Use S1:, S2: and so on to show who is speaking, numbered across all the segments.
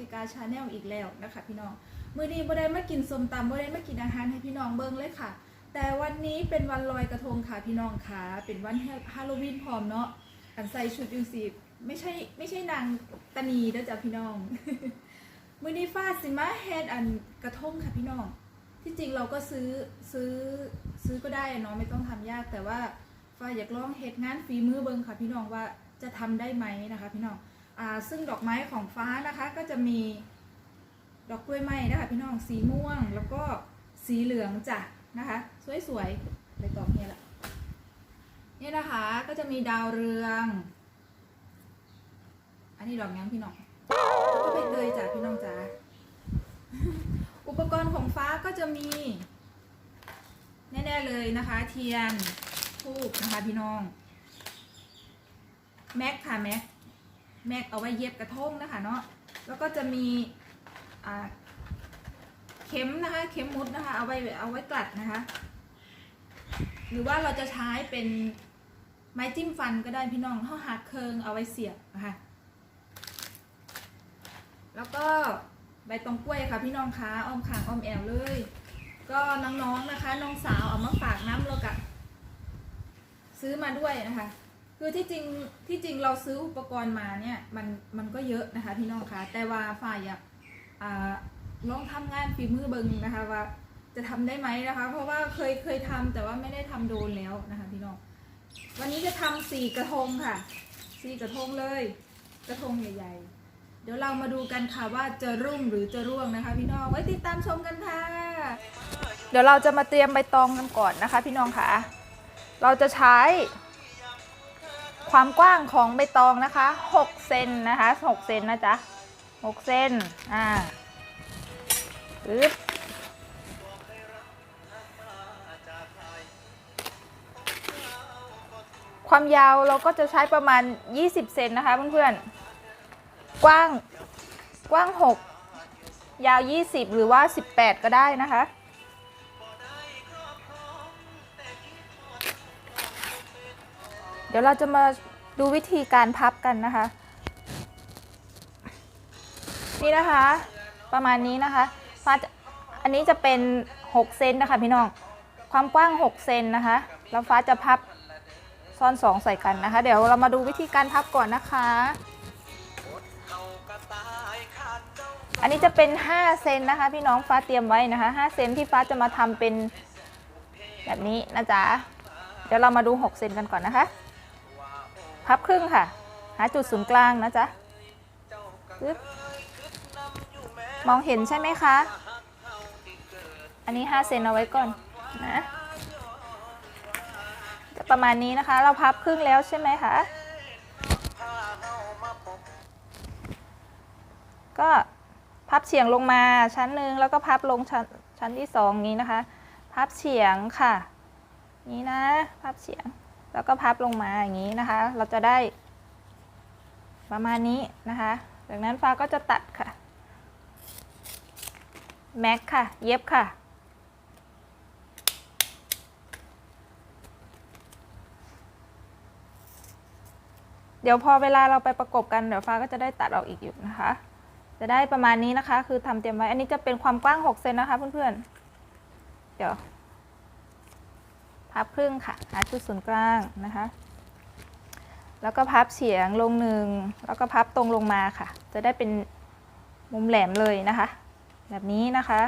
S1: ติกาชาแนลอีกแล้วนะคะพี่น้อง มือนี้บ่ได้มากินสมตำบ่ได้มากินอาหารให้พี่น้องเบิ่งเลยค่ะ แต่วันนี้เป็นวันลอยกระทงค่ะพี่น้องค่ะ เป็นวันฮาโลวีนพร้อมเนาะอันใส่ชุดยูสีไม่ใช่ไม่ใช่นางตนีเด้อจ้ะพี่น้อง มือนี้ฟาดสิมาเฮ็ดอันกระทงค่ะพี่น้อง ที่จริงเราก็ซื้อซื้อซื้อก็ได้เนาะไม่ต้องทำยากแต่ว่าฟ้าอยากลองเฮ็ดงานฝีมือเบิ้งค่ะพี่น้องว่าจะทำได้ไหมนะคะ พี่น้อง ซึ่งดอกไม้ของฟ้านะคะก็จะมีดอกกล้วยไม้นะคะพี่น้องสีม่วงแล้วก็สีเหลืองจ้ะนะคะสวยๆไปต่อเนี่ยแหละนี่นะคะก็จะมีดาวเรือง อันนี้ดอกยังพี่น้องแล้วก็ใบเตยจ้ะพี่น้องจ้ะอุปกรณ์ของฟ้าก็จะมี แน่ๆเลยนะคะ เทียนทูบนะคะพี่น้องแม็กค่ะแม็ก แม็กเอาไว้เย็บกระทงนะคะเนาะแล้วก็จะมีเข็มนะคะเข็มมุดนะคะเอาไว้เอาไว้กลัดนะคะ หรือว่าเราจะใช้เป็นไม้จิ้มฟันก็ได้พี่น้องเขาหักเคิงเอาไว้เสียบนะคะแล้วก็ใบตองกล้วยค่ะพี่น้องคะอ้อมขางอ้อมแอวเลย ก็น้องๆนะคะ น้องสาวเอามาฝากน้ำเรากะซื้อมาด้วยนะคะ คือที่จริงที่จริงเราซื้ออุปกรณ์มาเนี่ยมันมันก็เยอะนะคะพี่น้องคะแต่ว่าฝ่ายอยากอ่าลองทำงานฝีมือเบิงนะคะว่าจะทำได้ไหมนะคะ เพราะว่าเคยเคยทำแต่ว่าไม่ได้ทำโดนแล้วนะคะพี่น้องวันนี้จะทำสี่กระทงค่ะสี่กระทงเลย กระทงใหญ่ ๆ เดี๋ยวเรามาดูกันค่ะว่าจะรุ่งหรือจะร่วงนะคะ พี่น้องไว้ติดตามชมกันค่ะ เดี๋ยวเราจะมาเตรียมใบตองกันก่อนนะคะ พี่น้องค่ะ เราจะใช้ ความกว้างของใบตองนะคะ6เซนนะคะ6เซนนะจ๊ะ6เซนอ่าปึ๊บความยาวเราก็จะใช้ประมาณ 20 เซนนะคะเพื่อนๆ กว้างกว้าง 6 ยาว 20 หรือว่า 18 ก็ได้นะคะ เดี๋ยวเราจะมาดูวิธีการพับกันนะคะ นี่นะคะ ประมาณนี้นะคะฟ้าอันนี้จะเป็น6เซนนะคะพี่น้องความกว้าง6เซนนะคะแล้วฟ้าจะพับซ้อน2ใส่กันนะคะ เดี๋ยวเรามาดูวิธีการพับก่อนนะคะ อันนี้จะเป็น5เซนนะคะ พี่น้องฟ้าเตรียมไว้นะคะ5เซนที่ฟ้าจะมาทำเป็นแบบนี้นะจ๊ะเดี๋ยวเรามาดู6เซนกันก่อนนะคะ พับครึ่งค่ะ หาจุดศูนย์กลางนะจ๊ะปึ๊บมองเห็นใช่ไหมคะ อันนี้ 5 เซนเอาไว้ก่อนนะจะประมาณนี้นะคะ เราพับครึ่งแล้วใช่ไหมคะ ก็พับเฉียงลงมาชั้นหนึ่งแล้วก็พับลงชั้นชั้นที่สองนี้นะคะ พับเฉียงค่ะ นี้นะ พับเฉียง แล้วก็พับลงมาอย่างนี้นะคะ เราจะได้ ประมาณนี้นะคะ จากนั้นฟ้าก็จะตัดค่ะแม็กค่ะ เย็บค่ะ เดี๋ยวพอเวลาเราไปประกบกันเดี๋ยวฟ้าก็จะได้ตัดออกอีกอยู่นะคะ จะได้ประมาณนี้นะคะ คือทำเตรียมไว้ อันนี้จะเป็นความกว้าง 6 เซนนะคะเพื่อนๆ เดี๋ยว พับครึ่งค่ะหาจุดศูนย์กลางนะคะ แล้วก็พับเฉียงลงหนึ่งแล้วก็พับตรงลงมาค่ะ จะได้เป็นมุมแหลมเลยนะคะ แบบนี้นะคะ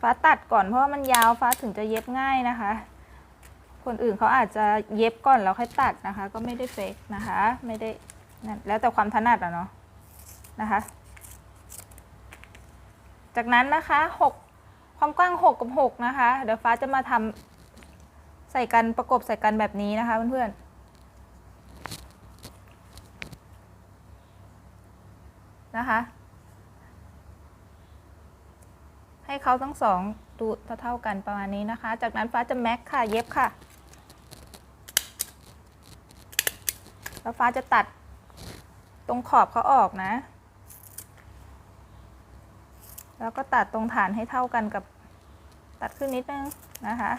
S1: ฟ้าตัดก่อนเพราะว่ามันยาวฟ้าถึงจะเย็บง่ายนะคะ คนอื่นเขาอาจจะเย็บก่อนแล้วค่อยตัดนะคะ ก็ไม่ได้เฟกนะคะ ไม่ได้นั่นแล้วแต่ความถนัดอะเนาะนะคะ จากนั้นนะคะหกความกว้างหกกับหกนะคะ เดี๋ยวฟ้าจะมาทำใส่กันประกบใส่กันแบบนี้นะคะเพื่อนๆนะคะ ให้เขาทั้งสองดูเท่าๆกันประมาณนี้นะคะ จากนั้นฟ้าจะแม็กค่ะ เย็บค่ะ แล้วฟ้าจะตัดตรงขอบเขาออกนะ แล้วก็ตัดตรงฐานให้เท่ากันกับตัดขึ้นนิดนึงนะคะ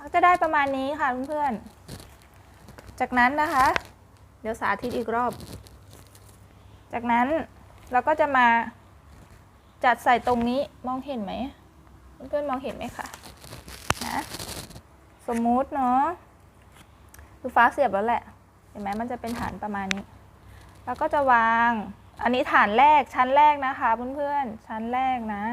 S1: ก็จะได้ประมาณนี้ค่ะเพื่อนๆ จากนั้นนะคะ เดี๋ยวสาธิตอีกรอบ จากนั้นเราก็จะมาจัดใส่ตรงนี้มองเห็นไหมเพื่อนๆมองเห็นไหมคะนะสมมุติเนาะคือฟ้าเสียบแล้วแหละ ห็นไหมมันจะเป็นฐานประมาณนี้ แล้วก็จะวาง อันนี้ฐานแรกชั้นแรกนะคะเพื่อนๆ ชั้นแรกนะ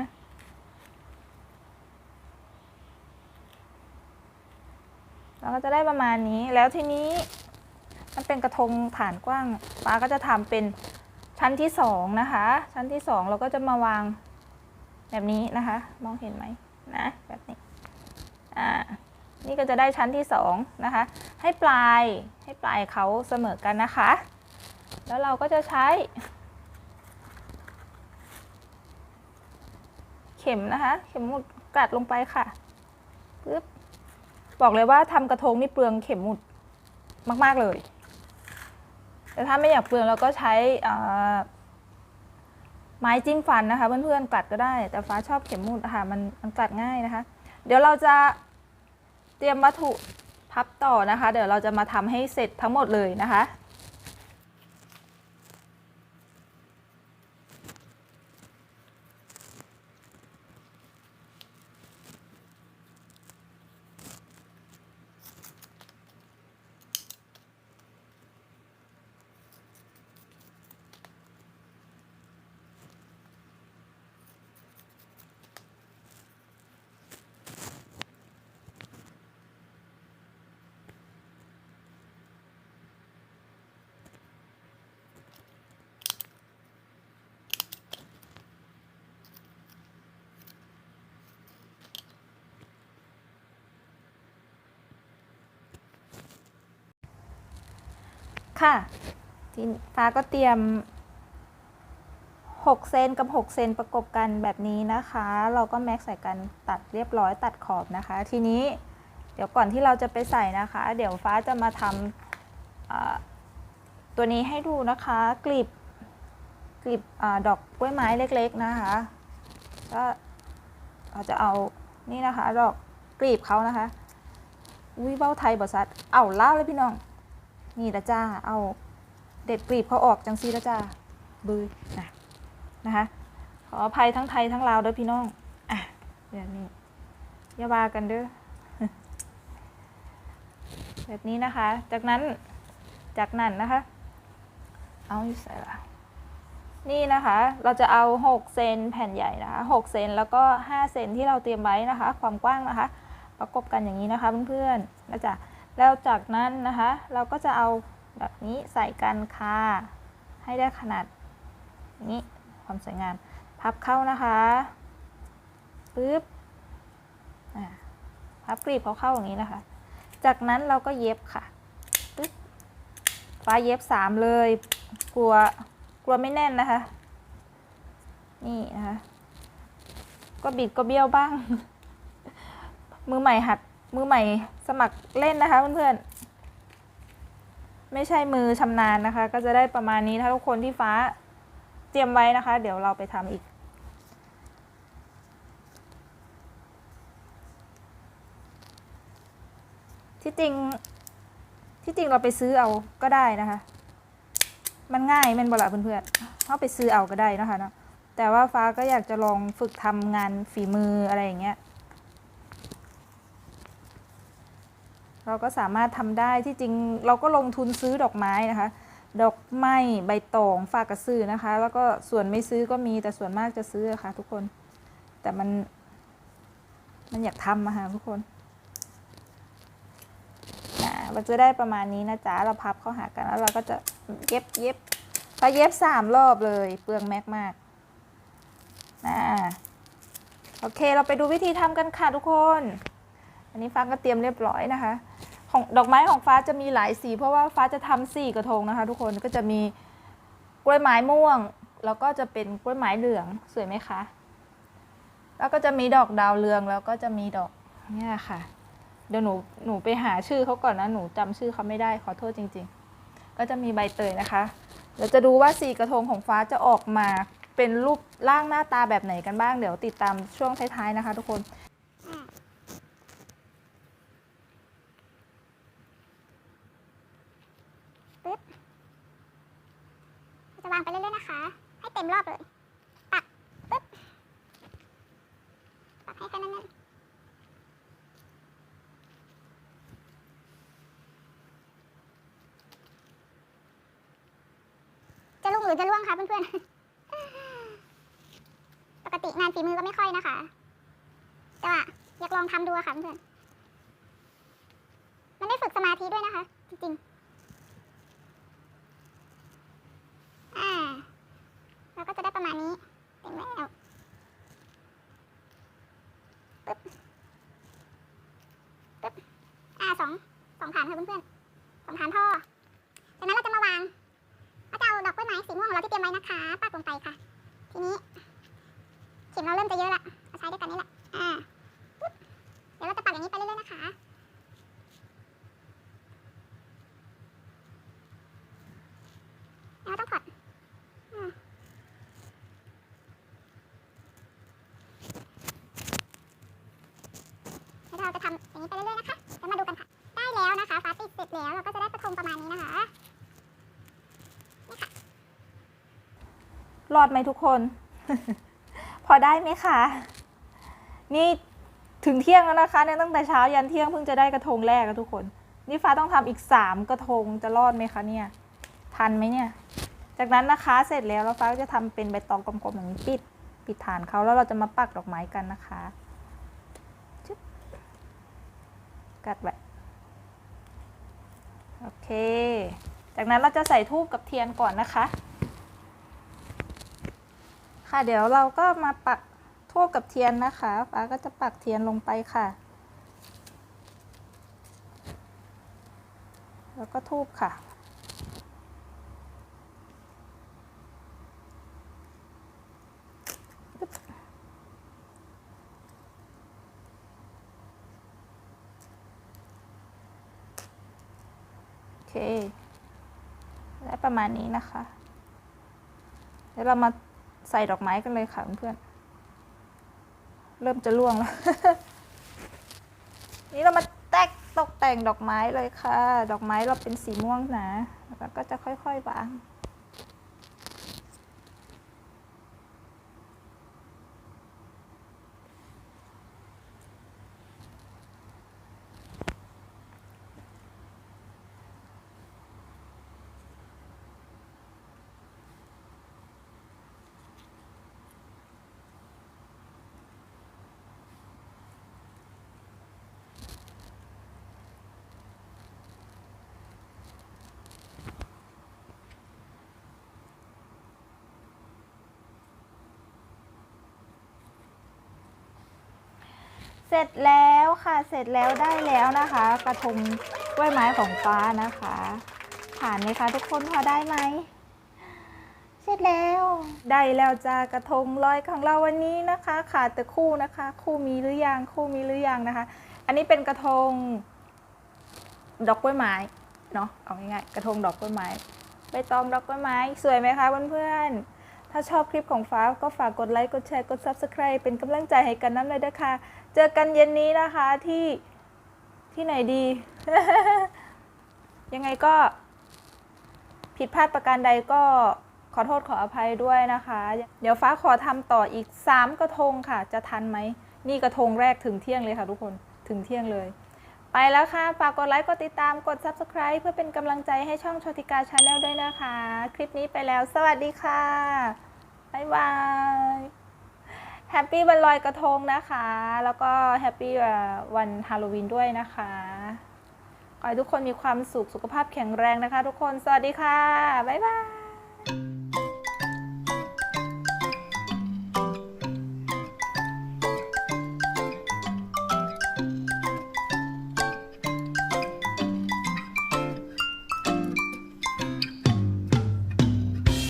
S1: เราก็จะได้ประมาณนี้ แล้วทีนี้มันเป็นกระทงฐานกว้างฟ้าก็จะทำเป็นชั้นที่สองนะคะ ชั้นที่สองเราก็จะมาวางแบบนี้นะคะ มองเห็นไหมนะ แบบนี้ อ่า นี่ก็จะได้ชั้นที่สองนะคะ ให้ปลายให้ปลายเขาเสมอกันนะคะ แล้วเราก็จะใช้ เข็มนะคะ เข็มหมุดกัดลงไปค่ะปึ๊บบอกเลยว่าทำกระทงนี่เปลืองเข็มหมุดมาก ๆ เลย แต่ถ้าไม่อยากเปลืองเราก็ใช้ไม้จิ้มฟันนะคะ เพื่อนๆกัดก็ได้ แต่ฟ้าชอบเข็มหมุดค่ะมันมันกัดง่ายนะคะ เดี๋ยวเราจะ เตรียมวัตถุพับต่อนะคะ เดี๋ยวเราจะมาทำให้เสร็จทั้งหมดเลยนะคะ ค่ะทีฟ้าก็เตรียม 6 เซนกับ 6 เซนประกบกันแบบนี้นะคะ เราก็แม็กใส่กันตัดเรียบร้อยตัดขอบนะคะ ทีนี้เดี๋ยวก่อนที่เราจะไปใส่นะคะ เดี๋ยวฟ้าจะมาทำตัวนี้ให้ดูนะคะกลีบกลีบอดอกกล้วยไม้เล็กๆนะคะก็เราจะเอานี่นะคะ ดอกกลีบเขานะคะ วิเบ้าไทยบอสัดเอาล่าเลยพี่น้อง นี่ละจ้า เอาเด็ดกลีบเขาออกจังซีละจ้าบือนะนะคะ ขออภัยทั้งไทยทั้งลาวด้อพี่น้อง อะเดี๋ยวนี้อย่าว่ากันเด้อ แบบนี้นะคะ จากนั้น จากนั้นนะคะ เอาอยู่ใส่ละนี่นะคะ เราจะเอา 6 เซนแผ่นใหญ่นะคะ6เซนแล้วก็ 5 เซนที่เราเตรียมไว้นะคะ ความกว้างนะคะ ประกบกันอย่างนี้นะคะเพื่อนๆนะจ๊ะ แล้วจากนั้นนะคะ เราก็จะเอาแบบนี้ใส่กันค่ะให้ได้ขนาดนี้ความสวยงาม พับเข้านะคะปึ๊บพับกรีบเขาเข้าอย่างนี้นะคะ จากนั้นเราก็เย็บค่ะปึ๊บฟ้าเย็บสามเลย กลัวกลัวไม่แน่นนะคะ นี่นะคะ ก็บิดก็เบี้ยวบ้าง มือใหม่หัด มือใหม่สมัครเล่นนะคะเพื่อนๆ ไม่ใช่มือชำนาญนะคะ ก็จะได้ประมาณนี้ถ้าทุกคนที่ฟ้าเตรียมไว้นะคะ เดี๋ยวเราไปทำอีก ที่จริงที่จริงเราไปซื้อเอาก็ได้นะคะ มันง่ายมันบละเพื่อนๆเขาไปซื้อเอาก็ได้นะคะเนาะแต่ว่าฟ้าก็อยากจะลองฝึกทำงานฝีมืออะไรอย่างเงี้ย เราก็สามารถทำได้ที่จริงเราก็ลงทุนซื้อดอกไม้นะคะ ดอกไม้ใบตองฝากกระซื้อนะคะ แล้วก็ส่วนไม่ซื้อก็มีแต่ส่วนมากจะซื้อค่ะ ทุกคน แต่มัน มันอยากทำอะค่ะทุกคนนะมันจะได้ประมาณนี้นะจ๊ะเราพับเข้าหากันแล้วเราก็จะเย็บเย็บพอเย็บสามรอบเลยเปลืองแม็กมากนะโอเคเราไปดูวิธีทำกันค่ะทุกคน อันนี้ฟ้าก็เตรียมเรียบร้อยนะคะ ของดอกไม้ของฟ้าจะมีหลายสี เพราะว่าฟ้าจะทำสี่กระทงนะคะ ทุกคนก็จะมีกล้วยไม้ม่วง แล้วก็จะเป็นกล้วยไม้เหลืองสวยไหมคะ แล้วก็จะมีดอกดาวเรืองแล้วก็จะมีดอกเนี่ยค่ะ เดี๋ยวหนูหนูไปหาชื่อเขาก่อนนะหนูจำชื่อเขาไม่ได้ขอโทษจริง ๆ ก็จะมีใบเตยนะคะเราจะดูว่าสีกระทงของฟ้าจะออกมาเป็นรูปร่างหน้าตาแบบไหนกันบ้างเดี๋ยวติดตามช่วงท้ายๆนะคะ ทุกคน
S2: อ่าปึ๊บเราจะวางไปเรื่อยๆนะคะ ให้เต็มรอบเลย ปัก ปึ๊บ ปักให้กันแน่น จะลุ่งหรือจะล่วงค่ะเพื่อนๆ ปกติงานฝีมือก็ไม่ค่อยนะคะ แต่ว่าอยากลองทำดูอะค่ะเพื่อนๆ มันได้ฝึกสมาธิด้วยนะคะ จริงๆ อ่าเราก็จะได้ประมาณนี้เต็มแล้วปึ๊บปึ๊บอ่าสองสองฐานค่ะเพื่อนๆสองฐานท่อีม่วงของเราที่เตรียมไว้นะคะปักลงไปค่ะ ทีนี้เข็มเราเริ่มจะเยอะละเราใช้ด้วยกันนี่แหละอ่าเดี๋ยวเราจะปักอย่างนี้ไปเรื่อยๆนะคะแล้วต้องถอดแล้วเราจะทำอย่างนี้ไปเรื่อยๆนะคะเดี๋ยวมาดูกันค่ะ ได้แล้วนะคะฟ้าติดเสร็จแล้วเราก็จะได้กระทงประมาณนี้นะคะ
S1: รอดไหมทุกคน พอได้ไหมคะ นี่ถึงเที่ยงแล้วนะคะเนี่ยตั้งแต่เช้ายันเที่ยงเพิ่งจะได้กระทงแรกอะทุกคน นี่ฟ้าต้องทำอีกสามกระทงจะรอดไหมคะเนี่ย ทันไหมเนี่ย จากนั้นนะคะเสร็จแล้วแล้วฟ้าก็จะทำเป็นใบตองกลมๆอย่างนี้ปิด ปิดฐานเขาแล้วเราจะมาปักดอกไม้กันนะคะจึ๊บกัดไว้โอเค จากนั้นเราจะใส่ทูบกับเทียนก่อนนะคะ ค่ะ เดี๋ยวเราก็มาปักทูบกับเทียนนะคะ ฟ้าก็จะปักเทียนลงไปค่ะ แล้วก็ทูบค่ะโอเคได้ประมาณนี้นะคะ เดี๋ยวเรามา ใส่ดอกไม้กันเลยค่ะเพื่อนเริ่มจะล่วงแล้ว นี่เรามาแตกตกแต่งดอกไม้เลยค่ะ ดอกไม้เราเป็นสีม่วงนะ แล้วก็จะค่อยๆวาง ร็จแล้วค่ะเสร็จแล้วได้แล้วนะคะ กระทงกล้วยไม้ของฟ้านะคะ ผ่านไหมคะทุกคนพอได้ไหมเสร็จแล้ว ได้แล้วจ้ากระทงลอยของเราวันนี้นะคะ ขาดแต่คู่นะคะ คู่มีหรือยังคู่มีหรือยังนะคะ อันนี้เป็นกระทง ดอกกล้วยไม้เนาะเอาง่ายๆกระทงดอกกล้วยไม้ใบตองดอกกล้วยไม้สวยไหมคะเพื่อนๆ ถ้าชอบคลิปของฟ้าก็ฝากกดไลค์ กดแชร์ กด Subscribe เป็นกำลังใจให้กันน้ำเลยนะคะ เจอกันเย็นนี้นะคะที่ที่ไหนดี ยังไงก็ ผิดพลาดประการใดก็ขอโทษขออภัยด้วยนะคะ เดี๋ยวฟ้าขอทำต่ออีก 3 กระทงค่ะ จะทันไหม นี่กระทงแรกถึงเที่ยงเลยค่ะทุกคนถึงเที่ยงเลย ไปแล้วค่ะ ฝากกดไลค์ กดติดตาม กด Subscribe เพื่อเป็นกำลังใจให้ช่องโชติกาชาแนลด้วยนะคะ คลิปนี้ไปแล้ว สวัสดีค่ะ บ๊ายบายแฮปปี้วันลอยกระทงนะคะ แล้วก็แฮปปี้วันฮาโลวีนด้วยนะคะขอให้ทุกคนมีความสุขสุขภาพแข็งแรงนะคะ ทุกคนสวัสดีค่ะ บ๊ายบาย